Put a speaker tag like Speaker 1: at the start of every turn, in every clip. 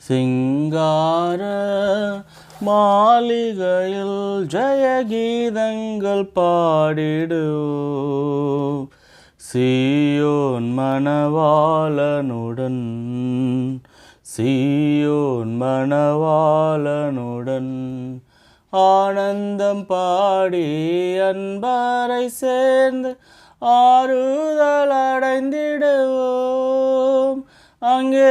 Speaker 1: சிங்கார மாளிகையில் ஜெயகீதங்கள் பாடிடு சீயோன் மணவாளனுடன் சீயோன் மணவாளனுடன் ஆனந்தம் பாடி அன்பரை சேர்ந்து ஆறுதல் அடைந்திடுவோம். அங்கே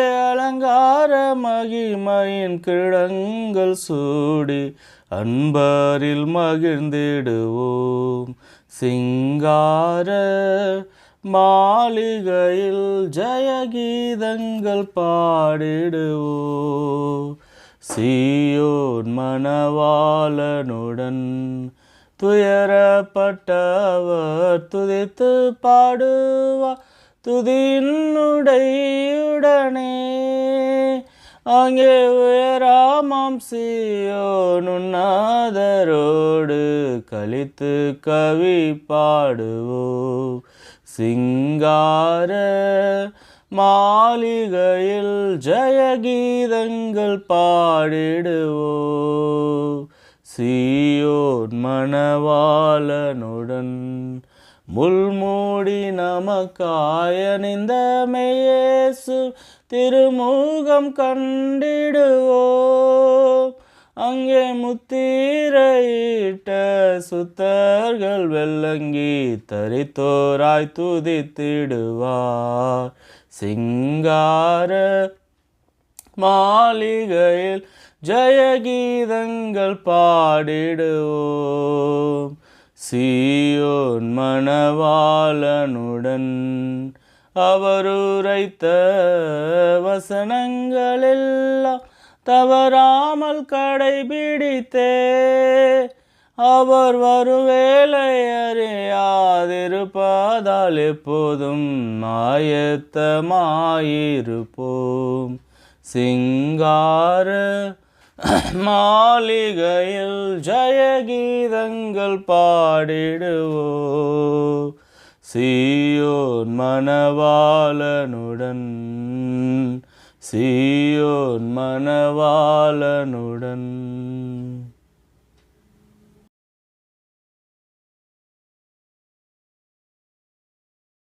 Speaker 1: அலங்கார மகிமையின் கிழங்கள் சூடி அன்பரில் மகிழ்ந்திடுவோம். சிங்கார மாளிகையில் ஜெயகீதங்கள் பாடிடுவோம். சீயோன் மணவாளனுடன் துயரப்பட்டவர் துதித்து பாடுவார். துதியுடையுடனே அங்கே உயராமாம் சியோனுன்னாதரோடு கழித்து கவி பாடுவோம் சிங்கார மாளிகையில் ஜெயகீதங்கள் பாடிடுவோ. சீயோன் மணவாளனுடன் முள் முள்மூடி நமக்காயணிந்த மெய்யேசு திருமுகம் கண்டிடுவோம். அங்கே முத்திரையிட்ட சுத்தர்கள் வெள்ளங்கி தரித்தோராய் துதித்திடுவார். சிங்கார மாளிகையில் ஜெயகீதங்கள் பாடிடுவோம். சீயோன் மணவாளனுடன் அவருரைத்த வசனங்களெல்லாம் தவறாமல் கடைபிடித்தே. அவர் வருவேலை அறியாதிருப்பதால் எப்போதும் ஆயத்தமாயிருப்போம். சிங்கார மாளிகையில் ஜெயகீதங்கள் பாடிடுவோ. சீயோன் மணவாளனுடன் சீயோன் மணவாளனுடன்.